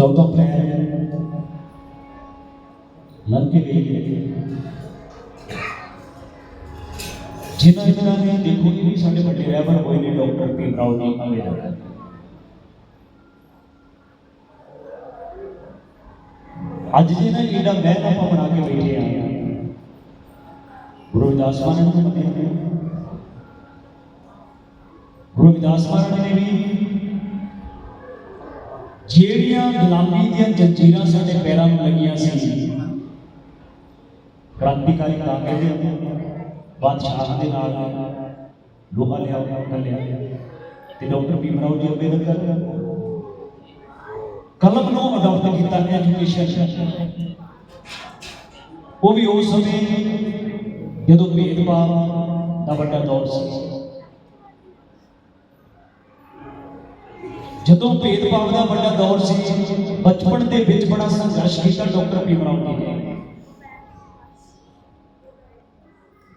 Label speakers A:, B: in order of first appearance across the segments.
A: 14 ਅਪ੍ਰੈਲ ਲੰਘ ਕੇ ਗਈ ਜਿਨ੍ਹਾਂ ਜਿਨ੍ਹਾਂ ਨੇ ਦੇਖੋ, ਇਹ ਵੀ ਸਾਡੇ ਵੱਡੇ ਰਹਿਬਰ ਹੋਏ ਨੇ ਡਾਕਟਰ ਪੀ ਰਾਓ ਜੀ ਅੰਗਰੇਜ਼ਰ ਅੱਜ ਜੇ ਨਾ ਇਹਦਾ ਮਹਿਲ ਆਪਾਂ ਬਣਾ ਕੇ ਬੈਠੇ ਆ। ਗੁਰੂ ਰਵਿਦਾਸ ਮਹਾਰਾਜ ਨੂੰ ਮੰਨਦੇ ਗੁਰੂ ਰਵਿਦਾਸ ਮਹਾਰਾਜ ਨੇ ਵੀ ਜਿਹੜੀਆਂ ਗੁਲਾਮੀ ਦੀਆਂ ਜੰਜੀਰਾਂ ਸਾਡੇ ਪੈਰਾਂ ਨੂੰ ਲੱਗੀਆਂ ਸੀ, ਕ੍ਰਾਂਤੀਕਾਰੀ ਤਾਂ ਕਹਿੰਦੇ ਬਾਦਸ਼ਾਹ ਦੇ ਨਾਲ ਲੋਹਾ ਲਿਆ ਹੋਇਆ ਲਿਆ। ਤੇ ਡਾਕਟਰ ਭੀਮ ਰਾਓ ਜੀ ਅੰਬੇਦਕਰ ਕਲਮ ਨੂੰ ਅਡਾਪਟ ਕੀਤਾ ਐਜੂਕੇਸ਼ਨ। ਉਹ ਵੀ ਉਸ ਸਮੇਂ ਜਦੋਂ ਭੇਦਭਾਵ ਦਾ ਵੱਡਾ ਦੌਰ ਸੀ। ਜਦੋਂ ਭੇਦਭਾਵ ਦਾ ਵੱਡਾ ਦੌਰ ਸੀ, ਬਚਪਨ ਦੇ ਵਿੱਚ ਬੜਾ ਸੰਘਰਸ਼ ਕੀਤਾ ਡਾਕਟਰ ਭੀਮ ਨੇ।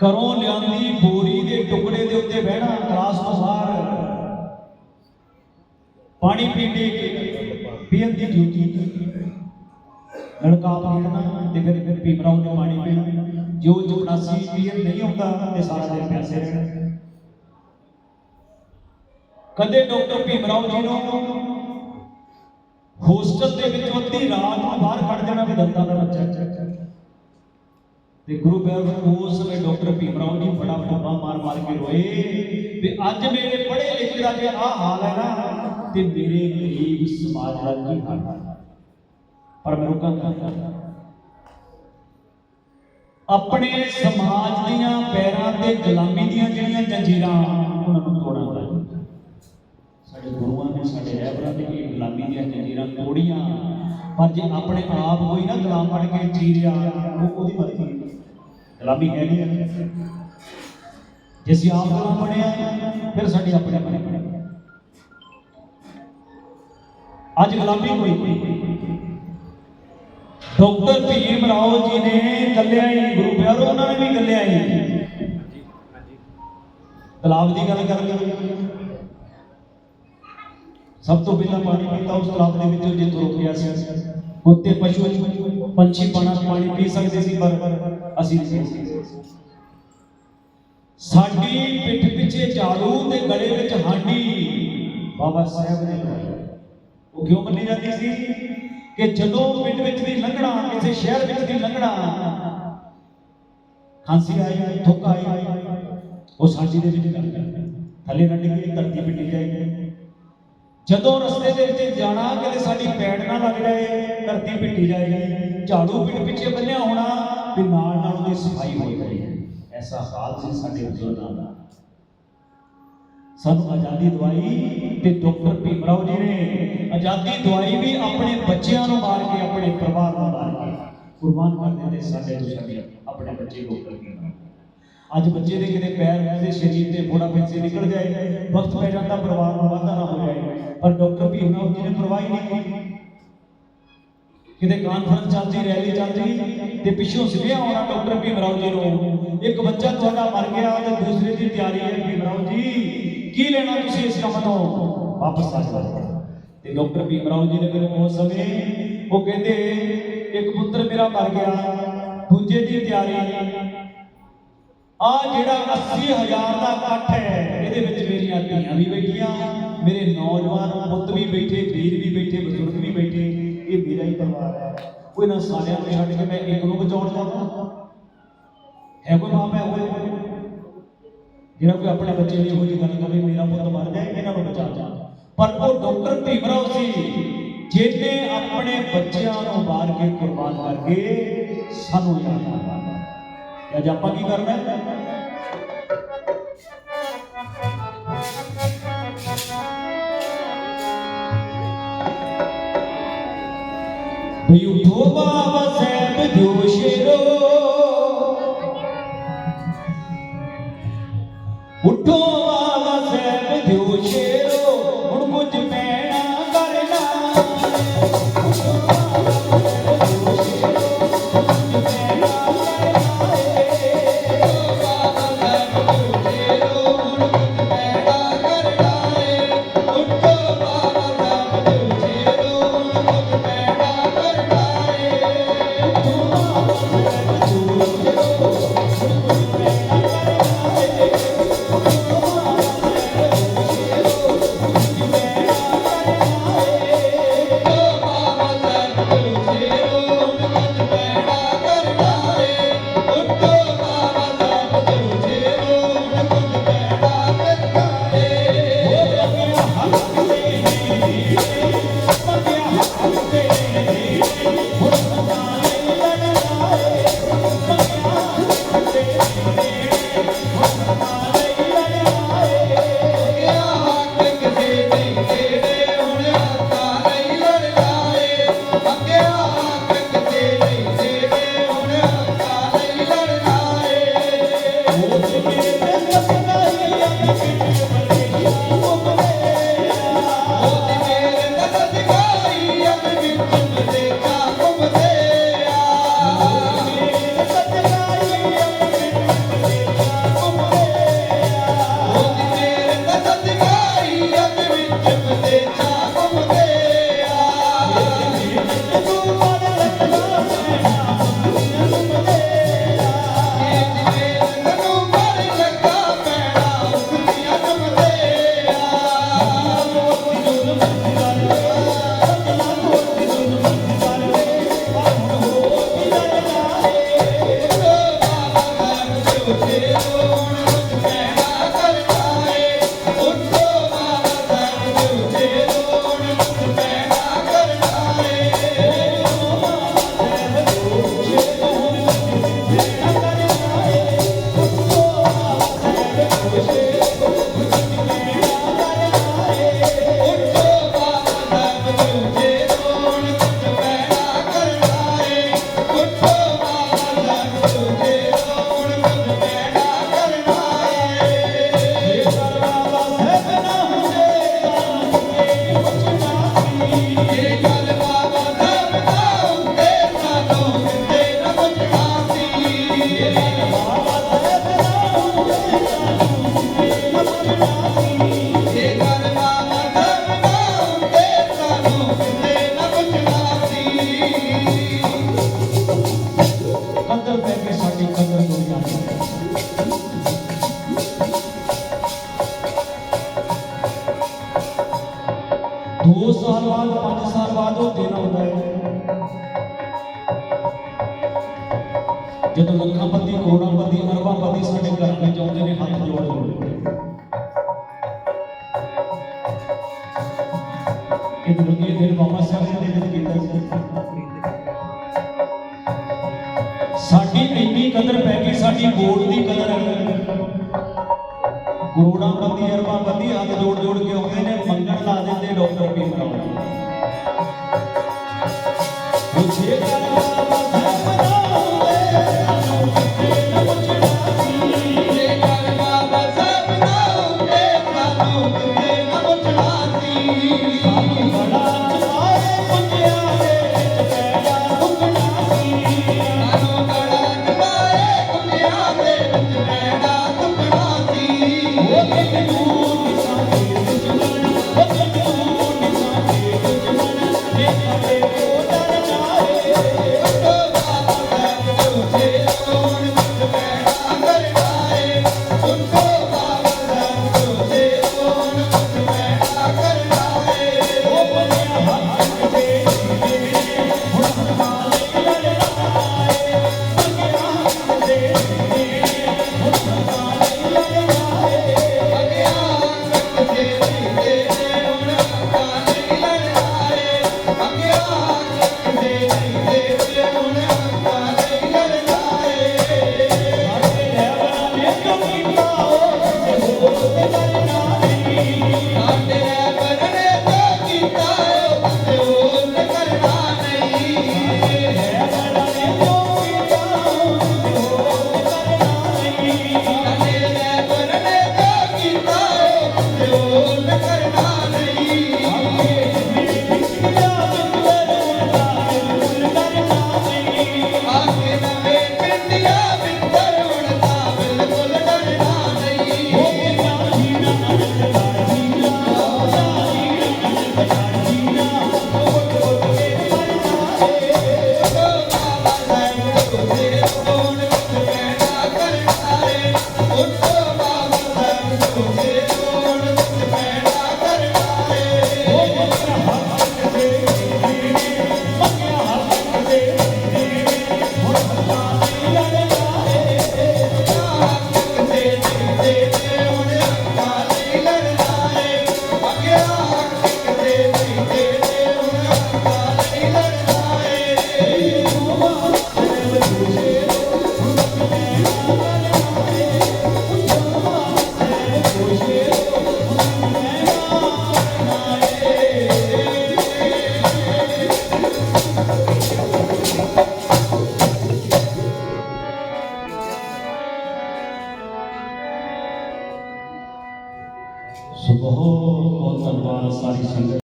A: ਘਰੋਂ ਲਿਆਂਦੀ ਬੋਰੀ ਦੇ ਟੁਕੜੇ ਦੇ ਉੱਤੇ ਬਹਿਣਾ ਕਲਾਸ ਤੋਂ ਬਾਹਰ ਪਾਣੀ ਪੀਣੇ ਪੀਣ ਦੀ ਡਿਊਟੀ ਲੜਕਾ ਪੀਣਾ ਤੇ ਫਿਰ ਫਿਰ ਭੀਮਰਾਓ ਨੇ ਪਾਣੀ ਪੀਣਾ। ਜੋ ਜੁਗਨਾਸੀ ਪੀਣ ਨਹੀਂ ਹੁੰਦਾ ਤੇ ਸਾਰਾ ਦਿਨ ਪਿਆਸੇ ਰਹਿਣਾ। ਕਦੇ ਡਾਕਟਰ ਭੀਮਰਾਓ ਜੀ ਨੂੰ ਹੋਸਟਲ ਦੇ ਵਿੱਚ ਅੱਧੀ ਰਾਤ ਨੂੰ ਬਾਹਰ ਕੱਢ ਦੇਣਾ ਵੀ ਦੰਦਾਂ ਦਾ ਬੱਚਾ। ਤੇ ਗੁਰੂ ਪਿਆਰ ਉਸ ਸਮੇਂ ਡਾਕਟਰ ਭੀਮਰਾਓ ਜੀ ਬੜਾ ਫੋਟਾ ਮਾਰ ਮਾਰ ਕੇ ਰੋਏ ਵੀ ਅੱਜ ਮੇਰੇ ਪੜ੍ਹੇ ਲਿਖੇ ਦਾ ਜੇ ਆਹ ਹਾਲ ਹੈ ਨਾ, ਤੇ ਮੇਰੇ ਗਰੀਬ ਸਮਾਜ ਦਾ ਕੀ ਹਾਲ ਹੈ? ਪਰ ਮੈਨੂੰ ਰੁਕਾਂਗਾ ਆਪਣੇ ਸਮਾਜ ਦੀਆਂ ਪੈਰਾਂ ਤੇ ਗੁਲਾਮੀ ਦੀਆਂ ਜਿਹੜੀਆਂ ਜੰਜੀਰਾਂ ਉਹਨਾਂ ਨੂੰ ਤੋੜਾਂਗਾ ਸਾਡੇ ਗੁਰੂਆਂ ਨੇ ਸਾਡੇ ਰਹਿਬਰਾਂ ਨੇ ਇਹ ਗੁਲਾਮੀ ਦੀਆਂ ਜੰਜੀਰਾਂ ਤੋੜੀਆਂ। ਪਰ ਜੇ ਆਪਣੇ ਆਪ ਕੋਈ ਨਾ ਗੁਲਾਮ ਬਣ ਕੇ ਜੀ ਰਿਹਾ ਉਹ ਉਹਦੀ ਮਰਜ਼ੀ ਹੈ। ਗੁਲਾਮੀ ਹੈ ਨਹੀਂ। ਜੇ ਅਸੀਂ ਆਪ ਗੁਲਾਮ ਬਣਿਆ ਫਿਰ ਸਾਡੇ ਆਪਣੇ ਆਪਣੇ ਬਣੇ ਅੱਜ ਗੁਲਾਮੀ ਕੋਈ ਨਹੀਂ ਡਾਕਟਰ ਭੀਮ ਰਾਓ ਜੀ ਨੇ ਗੱਲਿਆ ਹੀ ਗੁਰੂ ਪਿਆਰੋ ਉਹਨਾਂ ਨੇ ਵੀ ਗੱਲਿਆ ਹੀ। ਤਲਾਬ ਦੀ ਗੱਲ ਕਰ। ਲਈ ਸਭ ਤੋਂ ਪਹਿਲਾਂ ਪਾਣੀ ਪੀਤਾ, ਉਸ ਤਲਾਬ ਦੇ ਵਿੱਚੋਂ ਜੇ ਤੁਰ ਸੀ। ਕੁੱਤੇ ਪਸ਼ੂ, ਪੰਛੀ ਪਾਣਾ, ਪਾਣੀ ਪੀ ਸਕਦੇ ਸੀ, ਪਰ ਅਸੀਂ ਨਹੀਂ ਸਾਡੀ ਪਿੱਠ ਪਿੱਛੇ ਝਾੜੂ ਤੇ ਗਲੇ ਵਿੱਚ ਹਾਂਡੀ। ਬਾਬਾ ਸਾਹਿਬ ਨੇ ਉਹ ਕਿਉਂ ਮੰਨੀ ਜਾਂਦੀ ਸੀ? ਕਿ ਜਦੋਂ ਪਿੰਡ ਵਿੱਚ ਵੀ ਲੰਘਣਾ ਕਿਸੇ ਸ਼ਹਿਰ ਵਿੱਚ ਦੀ ਲੰਘਣਾ ਖਾਂਸੀ ਆਈ ਥੁੱਕ ਆਈ, ਉਹ ਸਾਡੀ ਦੇ ਵਿੱਚ ਗੱਲ ਕਰਦਾ ਥੱਲੇ ਨਾ ਕੇ ਧਰਤੀ ਪਿੱਟੀ ਜਾਏਗੀ। ਜਦੋਂ ਰਸਤੇ ਦੇ ਵਿੱਚ ਜਾਣਾ, ਕਿਤੇ ਸਾਡੀ ਪੈੜ ਨਾ ਲੱਗ ਜਾਏ, ਧਰਤੀ ਪਿੱਟੀ ਜਾਏਗੀ ਝਾੜੂ ਪਿੱਠ ਪਿੱਛੇ ਬੰਨਿਆ ਹੋਣਾ ਤੇ ਨਾਲ ਨਾਲ ਉਹਦੀ ਸਫ਼ਾਈ ਹੋਈ ਕਰੀ ਐਸਾ ਹਾਲ ਸੀ ਸਾਡੇ ਬਜ਼ੁਰਗਾਂ ਦਾ। ਸਾਨੂੰ ਆਜ਼ਾਦੀ ਦਵਾਈ ਤੇ ਡਾਕਟਰ ਭੀਮ ਰਾਓ ਜੀ ਨੇ। ਆਜ਼ਾਦੀ ਦਵਾਈ ਵੀ ਆਪਣੇ ਬੱਚਿਆਂ ਨੂੰ ਮਾਰ ਕੇ, ਆਪਣੇ ਪਰਿਵਾਰ ਨੂੰ ਮਾਰ ਕੇ ਕੁਰਬਾਨ ਕਰ ਦਿੰਦੇ ਸਾਡੇ ਤੋਂ ਸਾਡੇ ਆਪਣੇ ਬੱਚੇ ਡਾਕਟਰ ਭੀਮਰਾਓ ਅੱਜ ਬੱਚੇ ਦੇ ਕਿਤੇ ਪੈਰ ਦੇ ਸਰੀਰ ਤੇ ਫੋੜਾ ਪੈਸੇ ਨਿਕਲ ਜਾਏ, ਵਕਤ ਪੈ ਜਾਂਦਾ, ਪਰਿਵਾਰ ਨੂੰ ਵਾਧਾ ਨਾ ਹੋ ਜਾਏ। ਪਰ ਡਾਕਟਰ ਭੀਮਰਾਓ ਜੀ ਨੇ ਪਰਵਾਹ ਹੀ ਨਹੀਂ ਕੀਤੀ। ਕਿਤੇ ਕਾਨਫਰੰਸ ਚੱਲਦੀ ਰੈਲੀ ਚੱਲਦੀ, ਤੇ ਪਿੱਛੋਂ ਸਿੱਧਿਆ ਆਉਣਾ ਡਾਕਟਰ ਭੀਮਰਾਓ ਜੀ ਨੂੰ। ਇੱਕ ਬੱਚਾ ਤੁਹਾਡਾ ਮਰ ਗਿਆ ਤੇ ਦੂਸਰੇ ਦੀ ਤਿਆਰੀ ਹੈ ਭੀਮਰਾਓ ਜੀ। ਕੀ ਲੈਣਾ ਤੁਸੀਂ ਇਸ ਕੰਮ ਤੋਂ? ਵਾਪਸ ਆ ਜਾਓ। ਤੇ ਡਾਕਟਰ ਭੀਮਰਾਓ ਜੀ ਨੇ ਮੈਨੂੰ ਉਸ ਸਮੇਂ ਉਹ ਕਹਿੰਦੇ, ਇੱਕ ਪੁੱਤਰ ਮੇਰਾ ਮਰ ਗਿਆ, ਦੂਜੇ ਦੀ ਤਿਆਰੀ ਆ ਜਿਹੜਾ 80000 ਦਾ ਇਕੱਠ ਹੈ, ਇਹਦੇ ਵਿੱਚ ਮੇਰੀਆਂ ਧੀਆਂ ਵੀ ਬੈਠੀਆਂ, ਮੇਰੇ ਨੌਜਵਾਨ ਪੁੱਤ ਵੀ ਬੈਠੇ, ਵੀਰ ਵੀ ਬੈਠੇ, ਬਜ਼ੁਰਗ ਵੀ ਬੈਠੇ, ਇਹ ਮੇਰਾ ਹੀ ਪਰਿਵਾਰ ਹੈ। ਕੋਈ ਨਾ ਸਾਰਿਆਂ ਨੂੰ ਛੱਡ ਕੇ ਮੈਂ ਇੱਕ ਨੂੰ ਬਚਾਉਣ ਜਾਵਾਂ ਹੈ ਕੋਈ ਮਾਂ ਪਿਓ? ਕੋਈ ਜਿਹੜਾ ਕੋਈ ਆਪਣੇ ਬੱਚੇ ਦੀ ਇਹੋ ਜਿਹੀ ਗੱਲ ਕਰੇ ਮੇਰਾ ਪੁੱਤ ਮਰ ਜਾਏ, ਇਹਨਾਂ ਨੂੰ ਬਚਾ ਜਾ। ਪਰ ਉਹ ਡਾਕਟਰ ਭੀਮਰਾਓ ਸੀ, ਜਿਹਨੇ ਆਪਣੇ ਬੱਚਿਆਂ ਨੂੰ ਮਾਰ ਕੇ ਕੁਰਬਾਨ ਕਰਕੇ ਸਾਨੂੰ ਯਾਦ ਕਰਵਾ ਅੱਜ ਆਪਾਂ ਕੀ ਕਰਨਾ ਹੈ? ਵੀ ਉਠੋ ਬਾਬਾ ਜਦੋਂ ਲੱਖਾਂਪਤੀ ਕਰੋੜਾਂਪਤੀ ਅਰਬਾਂਪਤੀ ਸਾਡੇ ਘਰ ਵਿੱਚ ਆਉਂਦੇ ਨੇ, ਹੱਥ ਜੋੜ ਜੋੜ ਇਹ ਦੁਨੀਆ ਦੇ ਬਾਬਾ ਸਾਹਿਬ ਨੇ ਕੀਤਾ ਸੀ। ਸਾਡੀ ਇੰਨੀ ਕਦਰ ਪੈ ਗਈ, ਸਾਡੀ ਗੋਲ ਦੀ ਕਦਰ ਅਰਬਾਂ ਅਰਬਾਂਪਤੀ ਹੱਥ ਜੋੜ ਜੋੜ ਕੇ ਆਉਂਦੇ ਨੇ, ਮੰਗਣ ਲਾ ਦਿੰਦੇ, ਡਾਕਟਰ ਭੀਮ